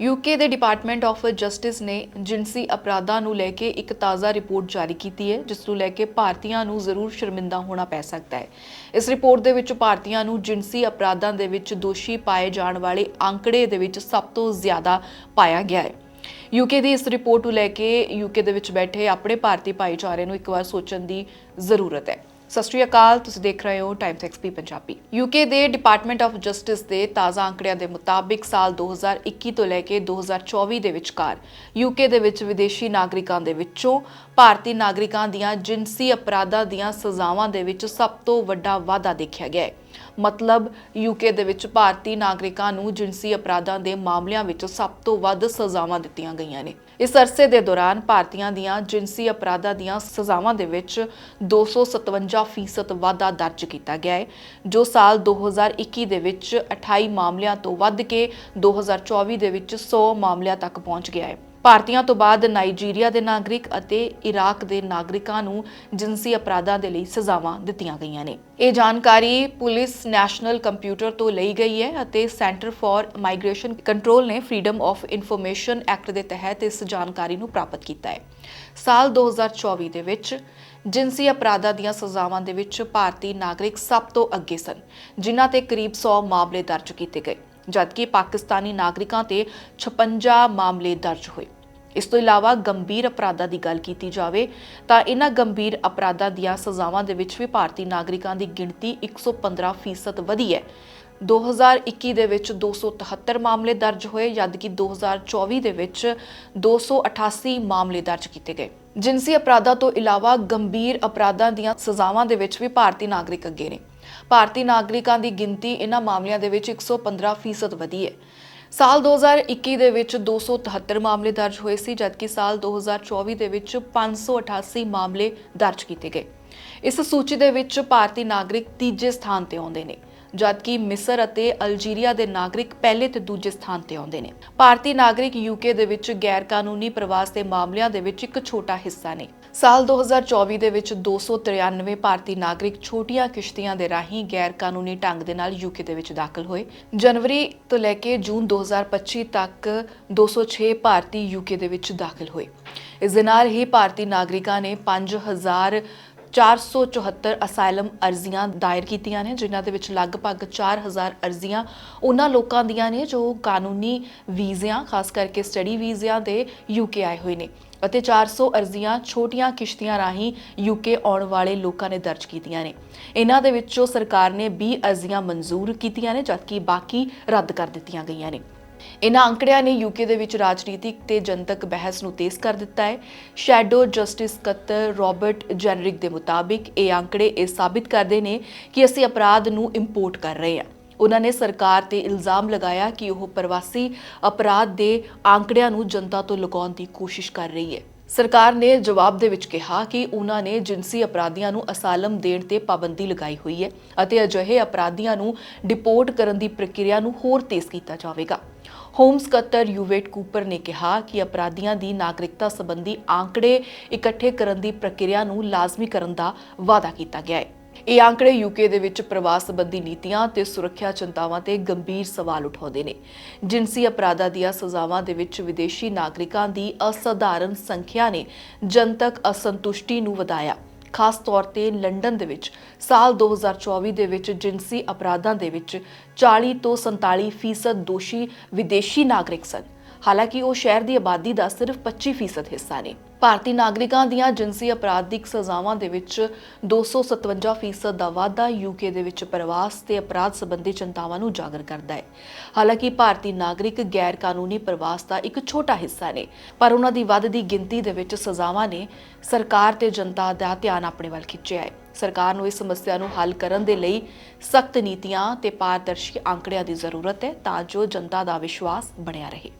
UK ਦੇ department of justice ਨੇ ਜਿਨਸੀ ਅਪਰਾਧਾਂ ਨੂੰ ਲੈ ਕੇ ਇੱਕ ਤਾਜ਼ਾ ਰਿਪੋਰਟ ਜਾਰੀ ਕੀਤੀ ਹੈ, ਜਿਸ ਨੂੰ ਲੈ ਕੇ ਭਾਰਤੀਆਂ ਨੂੰ ਜ਼ਰੂਰ ਸ਼ਰਮਿੰਦਾ ਹੋਣਾ ਪੈ ਸਕਦਾ ਹੈ। ਇਸ ਰਿਪੋਰਟ ਦੇ ਵਿੱਚ ਭਾਰਤੀਆਂ ਨੂੰ ਜਿਨਸੀ ਅਪਰਾਧਾਂ ਦੇ ਵਿੱਚ ਦੋਸ਼ੀ ਪਾਏ ਜਾਣ ਵਾਲੇ ਅੰਕੜੇ ਦੇ ਵਿੱਚ ਸਭ ਤੋਂ ਜ਼ਿਆਦਾ ਪਾਇਆ ਗਿਆ ਹੈ। ਯੂਕੇ ਦੀ ਇਸ ਰਿਪੋਰਟ ਨੂੰ ਲੈ ਕੇ ਯੂਕੇ ਦੇ ਵਿੱਚ ਬੈਠੇ ਆਪਣੇ ਭਾਰਤੀ ਭਾਈਚਾਰੇ ਨੂੰ ਇੱਕ ਵਾਰ ਸੋਚਣ ਦੀ ਜ਼ਰੂਰਤ ਹੈ। ਸਤਿ ਸ਼੍ਰੀ ਅਕਾਲ, ਤੁਸੀਂ ਦੇਖ ਰਹੇ ਹੋ ਟਾਈਮਸ ਐਕਸਪੀ ਪੰਜਾਬੀ। ਯੂਕੇ ਦੇ ਡਿਪਾਰਟਮੈਂਟ ਆਫ ਜਸਟਿਸ ਦੇ ਤਾਜ਼ਾ ਅੰਕੜਿਆਂ ਦੇ ਮੁਤਾਬਿਕ ਸਾਲ 2021 ਤੋਂ ਲੈ ਕੇ 2024 ਦੇ ਵਿਚਕਾਰ ਯੂਕੇ ਦੇ ਵਿੱਚ ਵਿਦੇਸ਼ੀ ਨਾਗਰਿਕਾਂ ਦੇ ਵਿੱਚੋਂ ਭਾਰਤੀ ਨਾਗਰਿਕਾਂ ਦੀਆਂ ਜਿਨਸੀ ਅਪਰਾਧਾਂ ਦੀਆਂ ਸਜ਼ਾਵਾਂ ਦੇ ਵਿੱਚ ਸਭ ਤੋਂ ਵੱਡਾ ਵਾਧਾ ਦੇਖਿਆ ਗਿਆ ਹੈ। ਮਤਲਬ ਯੂਕੇ ਦੇ ਵਿੱਚ ਭਾਰਤੀ ਨਾਗਰਿਕਾਂ ਨੂੰ ਜਿਨਸੀ ਅਪਰਾਧਾਂ ਦੇ ਮਾਮਲਿਆਂ ਵਿੱਚ ਸਭ ਤੋਂ ਵੱਧ ਸਜ਼ਾਵਾਂ ਦਿੱਤੀਆਂ ਗਈਆਂ ਨੇ। ਇਸ ਅਰਸੇ ਦੇ ਦੌਰਾਨ ਭਾਰਤੀਆਂ ਦੀਆਂ ਜਿਨਸੀ ਅਪਰਾਧਾਂ ਦੀਆਂ ਸਜ਼ਾਵਾਂ ਦੇ ਵਿੱਚ 257% ਵਾਧਾ ਦਰਜ ਕੀਤਾ ਗਿਆ ਹੈ, ਜੋ ਸਾਲ 2021 ਦੇ ਵਿੱਚ 28 ਮਾਮਲਿਆਂ ਤੋਂ ਵੱਧ ਕੇ 2024 ਦੇ ਵਿੱਚ 100 ਮਾਮਲਿਆਂ ਤੱਕ ਪਹੁੰਚ ਗਿਆ ਹੈ। ਭਾਰਤੀਆਂ ਤੋਂ ਬਾਅਦ ਨਾਈਜੀਰੀਆ ਦੇ ਨਾਗਰਿਕ ਅਤੇ ਇਰਾਕ ਦੇ ਨਾਗਰਿਕਾਂ ਨੂੰ ਜਿਨਸੀ ਅਪਰਾਧਾਂ ਦੇ ਲਈ ਸਜ਼ਾਵਾਂ ਦਿੱਤੀਆਂ ਗਈਆਂ ਨੇ। ਇਹ ਜਾਣਕਾਰੀ ਪੁਲਿਸ ਨੈਸ਼ਨਲ ਕੰਪਿਊਟਰ ਤੋਂ ਲਈ ਗਈ ਹੈ ਅਤੇ ਸੈਂਟਰ ਫਾਰ ਮਾਈਗ੍ਰੇਸ਼ਨ ਕੰਟਰੋਲ ਨੇ ਫਰੀडम ਆਫ ਇਨਫੋਰਮੇਸ਼ਨ ਐਕਟ ਦੇ ਤਹਿਤ ਇਸ ਜਾਣਕਾਰੀ ਨੂੰ ਪ੍ਰਾਪਤ ਕੀਤਾ ਹੈ। ਸਾਲ 2024 ਦੇ ਵਿੱਚ ਜਿਨਸੀ ਅਪਰਾਧਾਂ ਦੀਆਂ ਸਜ਼ਾਵਾਂ ਦੇ ਵਿੱਚ ਭਾਰਤੀ ਨਾਗਰਿਕ ਸਭ ਤੋਂ ਅੱਗੇ ਸਨ, ਜਿਨ੍ਹਾਂ ਤੇ ਕਰੀਬ 100 ਮਾਮਲੇ ਦਰਜ ਕੀਤੇ ਗਏ। ਜਦਕਿ ਪਾਕਿਸਤਾਨੀ ਨਾਗਰਿਕਾਂ ਤੇ 56 ਮਾਮਲੇ ਦਰਜ ਹੋਏ। ਇਸ ਤੋਂ ਇਲਾਵਾ ਗੰਭੀਰ ਅਪਰਾਧਾਂ ਦੀ ਗੱਲ ਕੀਤੀ ਜਾਵੇ ਤਾਂ ਇਹਨਾਂ ਗੰਭੀਰ ਅਪਰਾਧਾਂ ਦੀਆਂ ਸਜ਼ਾਵਾਂ ਦੇ ਵਿੱਚ ਵੀ ਭਾਰਤੀ ਨਾਗਰਿਕਾਂ ਦੀ ਗਿਣਤੀ 115% ਵਧੀ ਹੈ। 2021 ਦੇ ਵਿੱਚ 273 ਮਾਮਲੇ ਦਰਜ ਹੋਏ ਜਦਕਿ 2024 ਦੇ ਵਿੱਚ 288 ਮਾਮਲੇ ਦਰਜ ਕੀਤੇ ਗਏ। ਜਿਨਸੀ ਅਪਰਾਧਾਂ ਤੋਂ ਇਲਾਵਾ ਗੰਭੀਰ ਅਪਰਾਧਾਂ ਦੀਆਂ ਸਜ਼ਾਵਾਂ ਦੇ ਵਿੱਚ ਵੀ ਭਾਰਤੀ ਨਾਗਰਿਕ ਅੱਗੇ ਨੇ। ਭਾਰਤੀ ਨਾਗਰਿਕਾਂ ਦੀ ਗਿਣਤੀ ਇਹਨਾਂ ਮਾਮਲਿਆਂ ਦੇ ਵਿੱਚ 115% ਵਧੀ ਹੈ। ਸਾਲ 2021 ਦੇ ਵਿੱਚ 273 ਮਾਮਲੇ ਦਰਜ ਹੋਏ ਸੀ ਜਦਕਿ ਸਾਲ 2024 ਦੇ ਵਿੱਚ 588 ਮਾਮਲੇ ਦਰਜ ਕੀਤੇ ਗਏ। ਇਸ ਸੂਚੀ ਦੇ ਵਿੱਚ ਭਾਰਤੀ ਨਾਗਰਿਕ ਤੀਜੇ ਸਥਾਨ ਤੇ ਆਉਂਦੇ ਨੇ। ਜਦਕਿ ਮਿਸਰ ਅਤੇ ਅਲਜੀਰੀਆ ਦੇ ਨਾਗਰਿਕ ਪਹਿਲੇ ਤੇ ਦੂਜੇ ਸਥਾਨ ਤੇ ਆਉਂਦੇ ਨੇ। ਭਾਰਤੀ ਨਾਗਰਿਕ ਯੂਕੇ ਦੇ ਵਿੱਚ ਗੈਰ ਕਾਨੂੰਨੀ ਪ੍ਰਵਾਸ ਦੇ ਮਾਮਲਿਆਂ ਦੇ ਵਿੱਚ ਇੱਕ ਛੋਟਾ ਹਿੱਸਾ ਨੇ। ਸਾਲ 2024 ਦੇ ਵਿੱਚ 293 ਭਾਰਤੀ ਨਾਗਰਿਕ ਛੋਟੀਆਂ ਕਿਸ਼ਤੀਆਂ ਦੇ ਰਾਹੀਂ ਗੈਰ ਕਾਨੂੰਨੀ ਢੰਗ ਦੇ ਨਾਲ ਯੂਕੇ ਦੇ ਵਿੱਚ ਦਾਖਲ ਹੋਏ। ਜਨਵਰੀ ਤੋਂ ਲੈ ਕੇ ਜੂਨ 2025 ਤੱਕ 206 ਭਾਰਤੀ ਯੂਕੇ ਦੇ ਵਿੱਚ ਦਾਖਲ ਹੋਏ। ਇਸ ਦੇ ਨਾਲ ਹੀ ਭਾਰਤੀ ਨਾਗਰਿਕਾਂ ਨੇ 5000 474 ਅਸਾਈਲਮ ਅਰਜ਼ੀਆਂ ਦਾਇਰ ਕੀਤੀਆਂ ਨੇ, ਜਿਨ੍ਹਾਂ ਦੇ ਵਿੱਚ ਲਗਭਗ 4000 ਅਰਜ਼ੀਆਂ ਉਹਨਾਂ ਲੋਕਾਂ ਦੀਆਂ ਨੇ, ਜੋ ਕਾਨੂੰਨੀ ਵੀਜ਼ਿਆਂ, ਖਾਸ ਕਰਕੇ ਸਟੱਡੀ ਵੀਜ਼ਿਆਂ ਦੇ ਯੂਕੇ ਆਏ ਹੋਏ ਨੇ ਅਤੇ 400 ਅਰਜ਼ੀਆਂ ਛੋਟੀਆਂ ਕਿਸ਼ਤੀਆਂ ਰਾਹੀਂ ਯੂਕੇ ਆਉਣ ਵਾਲੇ ਲੋਕਾਂ ਨੇ ਦਰਜ ਕੀਤੀਆਂ ਨੇ। ਇਹਨਾਂ ਦੇ ਵਿੱਚੋਂ ਸਰਕਾਰ ਨੇ 20 ਅਰਜ਼ੀਆਂ ਮਨਜ਼ੂਰ ਕੀਤੀਆਂ ਨੇ, ਜਦਕਿ ਬਾਕੀ ਰੱਦ ਕਰ ਦਿੱਤੀਆਂ ਗਈਆਂ ਨੇ। ਇਨ੍ਹਾਂ ਅੰਕੜਿਆਂ ਨੇ ਯੂਕੇ ਦੇ ਵਿੱਚ ਰਾਜਨੀਤਿਕ ਤੇ ਜਨਤਕ ਬਹਿਸ ਨੂੰ ਤੇਜ਼ ਕਰ ਦਿੱਤਾ ਹੈ। ਸ਼ੈਡੋ ਜਸਟਿਸ ਕਤਰ ਰਾਬਰਟ ਜੈਨਰਿਕ ਦੇ ਮੁਤਾਬਿਕ ਇਹ ਅੰਕੜੇ ਇਹ ਸਾਬਿਤ ਕਰਦੇ ਨੇ ਕਿ ਅਸੀਂ ਅਪਰਾਧ ਨੂੰ ਇੰਪੋਰਟ ਕਰ ਰਹੇ ਹਾਂ। ਉਹਨਾਂ ਨੇ ਸਰਕਾਰ ਤੇ ਇਲਜ਼ਾਮ ਲਗਾਇਆ ਕਿ ਉਹ ਪ੍ਰਵਾਸੀ ਅਪਰਾਧ ਦੇ ਅੰਕੜਿਆਂ ਨੂੰ ਜਨਤਾ ਤੋਂ ਲੁਕਾਉਣ ਦੀ ਕੋਸ਼ਿਸ਼ ਕਰ ਰਹੀ ਹੈ। ਸਰਕਾਰ ਨੇ ਜਵਾਬ ਦੇ ਵਿੱਚ ਕਿਹਾ ਕਿ ਉਹਨਾਂ ਨੇ ਜਿਨਸੀ ਅਪਰਾਧੀਆਂ ਨੂੰ ਅਸਾਲਮ ਦੇਣ ਤੇ ਪਾਬੰਦੀ ਲਗਾਈ ਹੋਈ ਹੈ ਅਤੇ ਅਜਿਹੇ ਅਪਰਾਧੀਆਂ ਨੂੰ ਡਿਪੋਰਟ ਕਰਨ ਦੀ ਪ੍ਰਕਿਰਿਆ ਨੂੰ ਹੋਰ ਤੇਜ਼ ਕੀਤਾ ਜਾਵੇਗਾ। ਹੋਮ ਸਕੱਤਰ ਯੂਵੇਟ ਕੂਪਰ ਨੇ ਕਿਹਾ ਕਿ ਅਪਰਾਧੀਆਂ ਦੀ ਨਾਗਰਿਕਤਾ ਸੰਬੰਧੀ ਆંકੜੇ ਇਕੱਠੇ ਕਰਨ ਦੀ ਪ੍ਰਕਿਰਿਆ ਨੂੰ ਲਾਜ਼ਮੀ ਕਰਨ ਦਾ ਵਾਅਦਾ ਕੀਤਾ ਗਿਆ ਹੈ। ਇਹ ਆંકੜੇ ਯੂਕੇ ਦੇ ਵਿੱਚ ਪ੍ਰਵਾਸ ਸੰਬੰਧੀ ਨੀਤੀਆਂ ਤੇ ਸੁਰੱਖਿਆ ਚਿੰਤਾਵਾਂ ਤੇ ਗੰਭੀਰ ਸਵਾਲ ਉਠਾਉਂਦੇ ਨੇ। ਜਿਨਸੀ ਅਪਰਾਧਾਂ ਦੀਆਂ ਸਜ਼ਾਵਾਂ ਦੇ ਵਿੱਚ ਵਿਦੇਸ਼ੀ ਨਾਗਰਿਕਾਂ ਦੀ ਅਸਧਾਰਨ ਸੰਖਿਆ ਨੇ ਜਨਤਕ ਅਸੰਤੁਸ਼ਟੀ ਨੂੰ ਵਧਾਇਆ। ਖਾਸ ਤੌਰ ਤੇ ਲੰਡਨ ਦੇ ਵਿੱਚ। ਸਾਲ 2024 ਦੇ ਵਿੱਚ ਜਿਨਸੀ ਅਪਰਾਧਾਂ ਦੇ ਵਿੱਚ 40 ਤੋਂ 47% ਦੋਸ਼ੀ ਵਿਦੇਸ਼ੀ ਨਾਗਰਿਕ ਸਨ। ਹਾਲਾਂਕਿ ਉਹ ਸ਼ਹਿਰ ਦੀ ਆਬਾਦੀ ਦਾ ਸਿਰਫ 25% ਹਿੱਸਾ ਨੇ। ਭਾਰਤੀ ਨਾਗਰਿਕਾਂ ਦੀਆਂ ਜਿਨਸੀ ਅਪਰਾਧਿਕ ਸਜ਼ਾਵਾਂ ਦੇ ਵਿੱਚ 257% ਦਾ ਵਾਧਾ ਯੂਕੇ ਦੇ ਵਿੱਚ ਪ੍ਰਵਾਸ ਤੇ ਅਪਰਾਧ ਸੰਬੰਧੀ ਚਿੰਤਾਵਾਂ ਨੂੰ ਉਜਾਗਰ ਕਰਦਾ ਹੈ। ਹਾਲਾਂਕਿ ਭਾਰਤੀ ਨਾਗਰਿਕ ਗੈਰ ਕਾਨੂੰਨੀ ਪ੍ਰਵਾਸ ਦਾ ਇੱਕ ਛੋਟਾ ਹਿੱਸਾ ਨੇ, ਪਰ ਉਹਨਾਂ ਦੀ ਵੱਧਦੀ ਗਿਣਤੀ ਦੇ ਵਿੱਚ ਸਜ਼ਾਵਾਂ ਨੇ ਸਰਕਾਰ ਤੇ ਜਨਤਾ ਦਾ ਧਿਆਨ ਆਪਣੇ ਵੱਲ ਖਿੱਚਿਆ ਹੈ। ਸਰਕਾਰ ਨੂੰ ਇਸ ਸਮੱਸਿਆ ਨੂੰ ਹੱਲ ਕਰਨ ਦੇ ਲਈ ਸਖਤ ਨੀਤੀਆਂ ਤੇ ਪਾਰਦਰਸ਼ੀ ਅੰਕੜਿਆਂ ਦੀ ਜ਼ਰੂਰਤ ਹੈ ਤਾਂ ਜੋ ਜਨਤਾ ਦਾ ਵਿਸ਼ਵਾਸ ਬਣਿਆ ਰਹੇ।